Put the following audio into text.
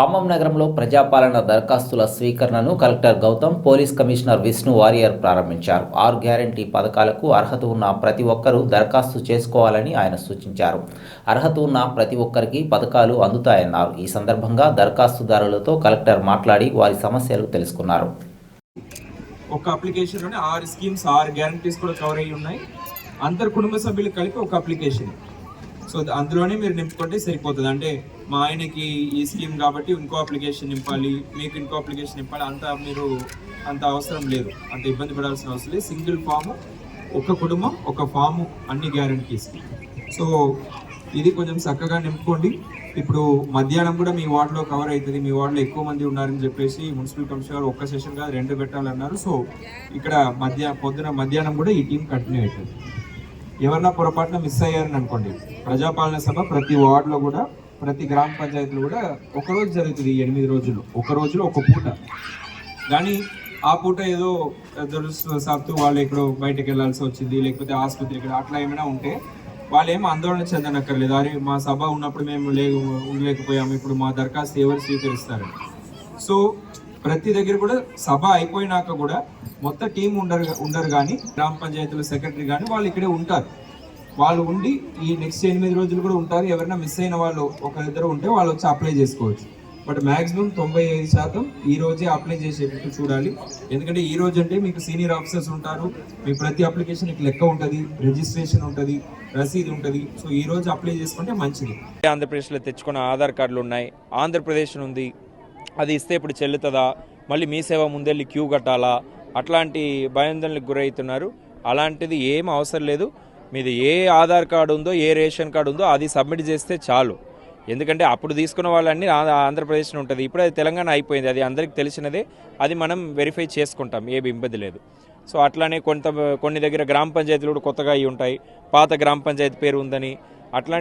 ఖమ్మం నగరంలో ప్రజాపాలన దరఖాస్తుల స్వీకరణను collector Gautam police commissioner Vishnu Warrier ప్రారంభించారు. ఆరు గ్యారంటీ పథకాలకు అర్హత ఉన్న ప్రతి ఒక్కరూ దరఖాస్తు చేసుకోవాలని ఆయన సూచించారు. అర్హత ఉన్న ప్రతి ఒక్కరికి పథకాలు అందుతాయన్నారు. ఈ సందర్భంగా దరఖాస్తుదారులతో కలెక్టర్ మాట్లాడి వారి సమస్యలు తెలుసుకున్నారు. ఒక అప్లికేషన్లోనే ఆరు స్కీమ్స్ ఆరు గ్యారంటీస్ కూడా కవర్ అయ్యి ఉన్నాయి. అందరు కుటుంబ సభ్యులు కలిపి ఒక అప్లికేషన్. సో అందులోనే మీరు నింపుకుంటే సరిపోతుంది. అంటే మా ఆయనకి ఈ స్కీమ్ కాబట్టి ఇంకో అప్లికేషన్ నింపాలి మీకు ఇంకో అప్లికేషన్ నింపాలి అంత మీరు అంత అవసరం లేదు. అంత ఇబ్బంది పడాల్సిన అవసరం లేదు. సింగిల్ ఫామ్ ఒక కుటుంబం ఒక ఫాము అన్ని గ్యారంటీస్. సో ఇది కొంచెం చక్కగా నింపుకోండి. ఇప్పుడు మధ్యాహ్నం కూడా మీ వార్డులో కవర్ అవుతుంది. మీ వార్డులో ఎక్కువ మంది ఉన్నారని చెప్పేసి మున్సిపల్ కమిషనర్ గారు ఒక్క సెషన్ కాదు రెండు పెట్టాలన్నారు. సో ఇక్కడ మధ్య పొద్దున మధ్యాహ్నం కూడా ఈ టీం కంటిన్యూ అవుతుంది. ఎవరన్నా పొరపాటున మిస్ అయ్యారని అనుకోండి. ప్రజాపాలన సభ ప్రతి వార్డులో కూడా ప్రతి గ్రామ పంచాయతీలో కూడా ఒక రోజు జరుగుతుంది ఎనిమిది రోజులు. ఒక రోజులో ఒక పూట. కానీ ఆ పూట ఏదో దురదృష్టవశాత్తు వాళ్ళు ఎక్కడో బయటకు వెళ్ళాల్సి వచ్చింది లేకపోతే ఆసుపత్రి ఇక్కడ అట్లా ఏమైనా ఉంటే వాళ్ళు ఏం ఆందోళన చెందనక్కర్లేదు. అరే మా సభ ఉన్నప్పుడు మేము లే ఉండలేకపోయాము. ఇప్పుడు మా దరఖాస్తు ఎవరు స్వీకరిస్తారు సో ప్రతి దగ్గర కూడా సభ అయిపోయినాక కూడా మొత్తం టీం ఉండరు ఉండరు కానీ గ్రామ పంచాయతీల సెక్రటరీ కానీ వాళ్ళు ఇక్కడే ఉంటారు. వాళ్ళు ఉండి ఈ నెక్స్ట్ ఎనిమిది రోజులు కూడా ఉంటారు. ఎవరైనా మిస్ అయిన వాళ్ళు ఒకరిద్దరు ఉంటే వాళ్ళు వచ్చి అప్లై చేసుకోవచ్చు. బట్ మ్యాక్సిమం తొంభై ఐదు శాతం ఈ రోజే అప్లై చేసేటట్టు చూడాలి. ఎందుకంటే ఈ రోజు అంటే మీకు సీనియర్ ఆఫీసర్స్ ఉంటారు. మీ ప్రతి అప్లికేషన్ లెక్క ఉంటుంది రిజిస్ట్రేషన్ ఉంటుంది రసీదు ఉంటుంది. సో ఈ రోజు అప్లై చేసుకుంటే మంచిది. ఆంధ్రప్రదేశ్లో తెచ్చుకున్న ఆధార్ కార్డులు ఉన్నాయి. ఆంధ్రప్రదేశ్ ఉంది అది ఇస్తే ఇప్పుడు చెల్లుతుందా? మళ్ళీ మీ సేవ ముందెళ్ళి క్యూ కట్టాలా? అట్లాంటి భయాందోళనకు గురవుతున్నారు. అలాంటిది ఏం అవసరం లేదు. మీది ఏ ఆధార్ కార్డు ఉందో ఏ రేషన్ కార్డు ఉందో అది సబ్మిట్ చేస్తే చాలు. ఎందుకంటే అప్పుడు తీసుకున్న వాళ్ళన్నీ ఆంధ్రప్రదేశ్లో ఉంటుంది. ఇప్పుడు అది తెలంగాణ అయిపోయింది. అది అందరికీ తెలిసినదే. అది మనం వెరిఫై చేసుకుంటాం. ఏ ఇబ్బంది లేదు. సో అట్లానే కొంత కొన్ని దగ్గర గ్రామ పంచాయతీలు కూడా కొత్తగా అయి ఉంటాయి. పాత గ్రామ పంచాయతీ పేరు ఉందని అట్లాంటి